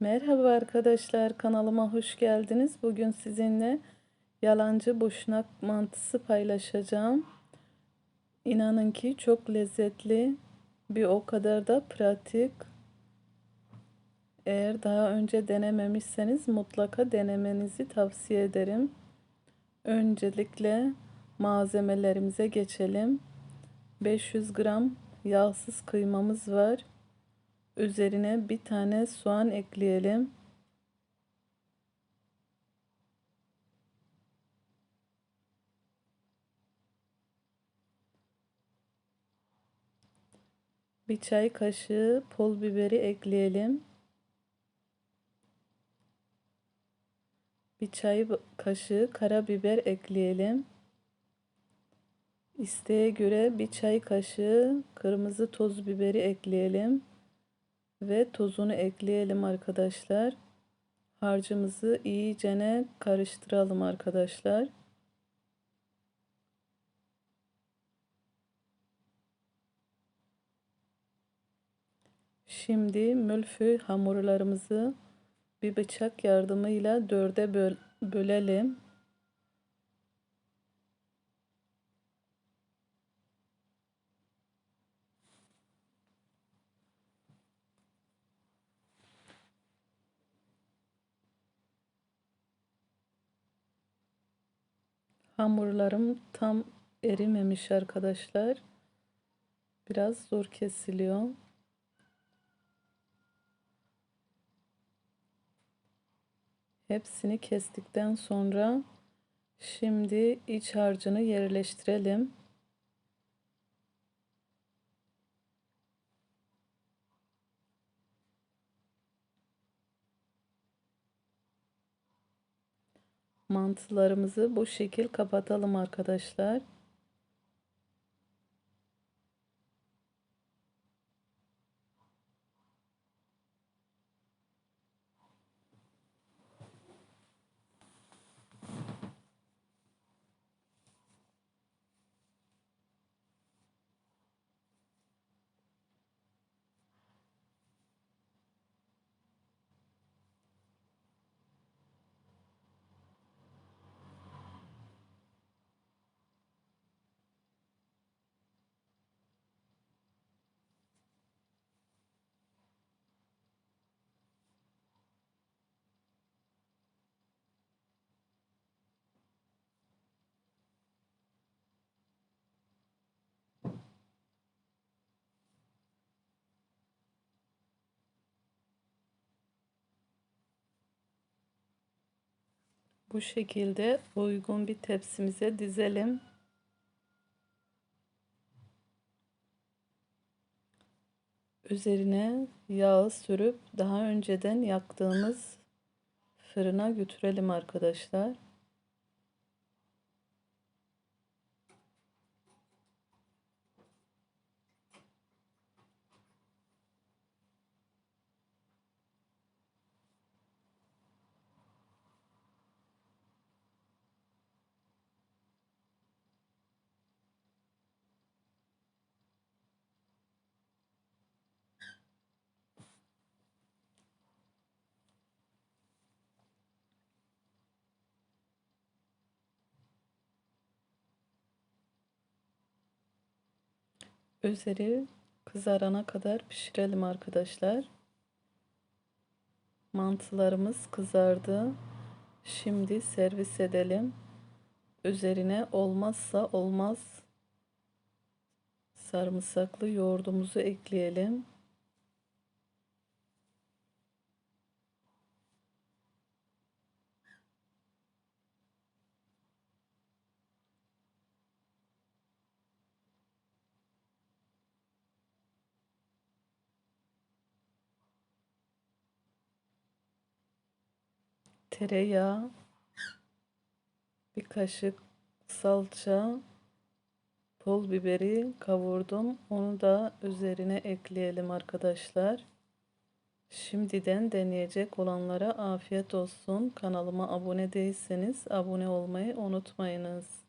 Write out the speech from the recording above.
Merhaba arkadaşlar kanalıma hoş geldiniz. Bugün sizinle yalancı boşnak mantısı paylaşacağım. İnanın ki çok lezzetli bir o kadar da pratik. Eğer daha önce denememişseniz mutlaka denemenizi tavsiye ederim. Öncelikle malzemelerimize geçelim. 500 gram yağsız kıymamız var. Üzerine bir tane soğan ekleyelim. Bir çay kaşığı pul biberi ekleyelim. Bir çay kaşığı karabiber ekleyelim. İsteğe göre bir çay kaşığı kırmızı toz biberi ekleyelim ve tozunu ekleyelim arkadaşlar. Harcımızı iyicene karıştıralım arkadaşlar. Şimdi mülfü hamurlarımızı bir bıçak yardımıyla dörde böl bölelim. Hamurlarım tam erimemiş arkadaşlar. Biraz zor kesiliyor. Hepsini kestikten sonra şimdi iç harcını yerleştirelim. Mantılarımızı bu şekil kapatalım arkadaşlar. Bu şekilde uygun bir tepsimize dizelim. Üzerine yağı sürüp daha önceden yaktığımız fırına götürelim arkadaşlar. Üzeri kızarana kadar pişirelim arkadaşlar. Mantılarımız kızardı. Şimdi servis edelim. Üzerine olmazsa olmaz sarımsaklı yoğurdumuzu ekleyelim. Tereyağı, bir kaşık salça, pul biberi kavurdum. Onu da üzerine ekleyelim arkadaşlar. Şimdiden deneyecek olanlara afiyet olsun. Kanalıma abone değilseniz abone olmayı unutmayınız.